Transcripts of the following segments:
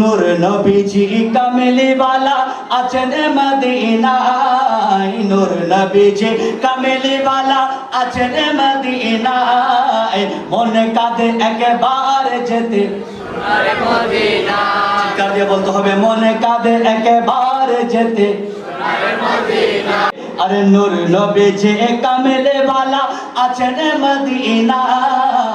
নূর নবীজি কামেলি বালা আছেন মদিনায়। নূর নবীজি কামেলি বালা আছেন মদিনায়। মন কাঁদে একবার যেতে। চিৎকার দিয়ে বলতে হবে, মনে কাঁদে একবার যেতে। আরে নূর নবী যে কামেলে বালা আছেন মদিনায়।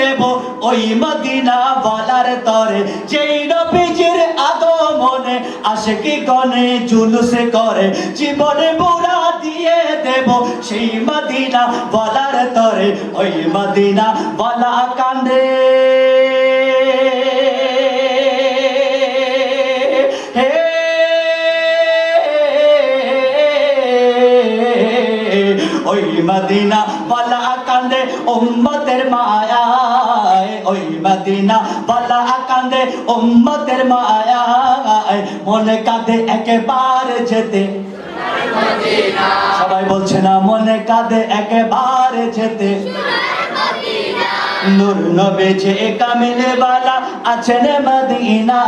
দেব ওই মদিনা বলার তরে। যেই নবীজির আগমনে আসে কি গনে জুলুসে করে, জীবনে বুড়া দিয়ে দেব সেই মদিনা বলার তরে। ওই মদিনা বলা কান্দে মদিনা, বলা কান্দে উম্মতের মায়ায়। ওই মদিনা, বলা কান্দে উম্মতের মায়ায়। মনে কাঁদে একেবার যেতে। সবাই বলছে না, মনে কাঁদে একেবার যেতে। নূর নবী যে কামিলে বালা আছেন মদিনা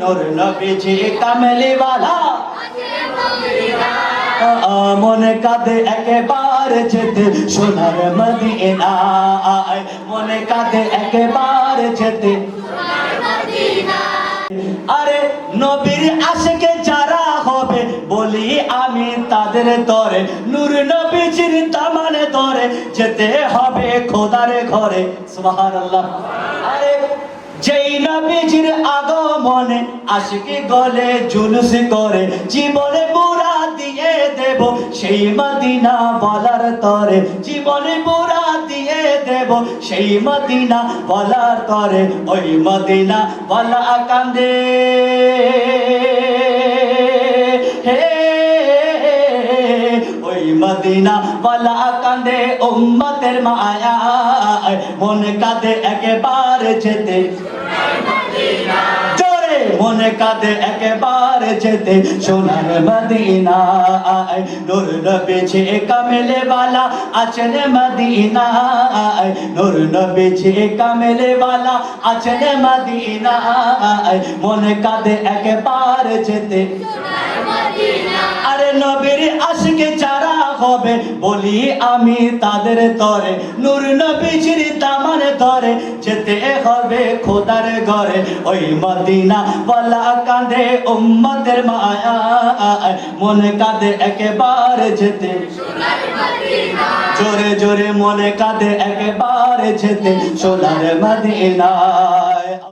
নূর নবী যে কামিলে বালা। মনে কাঁদে একেবার যেতে সোনার মদিনা। মনে কাঁদে একেবার যেতে। আরে নবীর আশেকে যারা হবে, বলি আমি তাদের তরে নূর নবীজির তামানে তরে যেতে হবে খোদার ঘরে। সুবহানাল্লাহ। আরে যেই নবীজির আগমনে আশিকি গলে জুলুস করে, জীবনে বুড়া সেই মদিনা বলার তরে জীবনে বুড়া দিয়ে দেব। সেই মদিনা বলার তরে ওই মদিনা বলা কান্দে। মদিনা বলা কান্দে উম্মতের মায়া মন কাঁদে একেবার যেতে। জোরে মনে কাঁদে একেবার যেতে। সোনার মদিনা নূর নবী যে কামেলে বালা আছেন মদিনা নূর নবী যে কামেলে বালা আছেন মদিনা মনে কাঁদে একেবার যেতে। আরে নবীর আশকে হবে বলি আমি তাদের তরে নূর নবীজির তামান ধরে যেতে হবে খোদার ঘরে। ওই মদিনা বলা কাঁদে উম্মতের মায়া মনে কাঁদে একেবারে যেতে। জোরে জোরে মনে কাঁদে একেবারে যেতে। সোনার মদিনায়।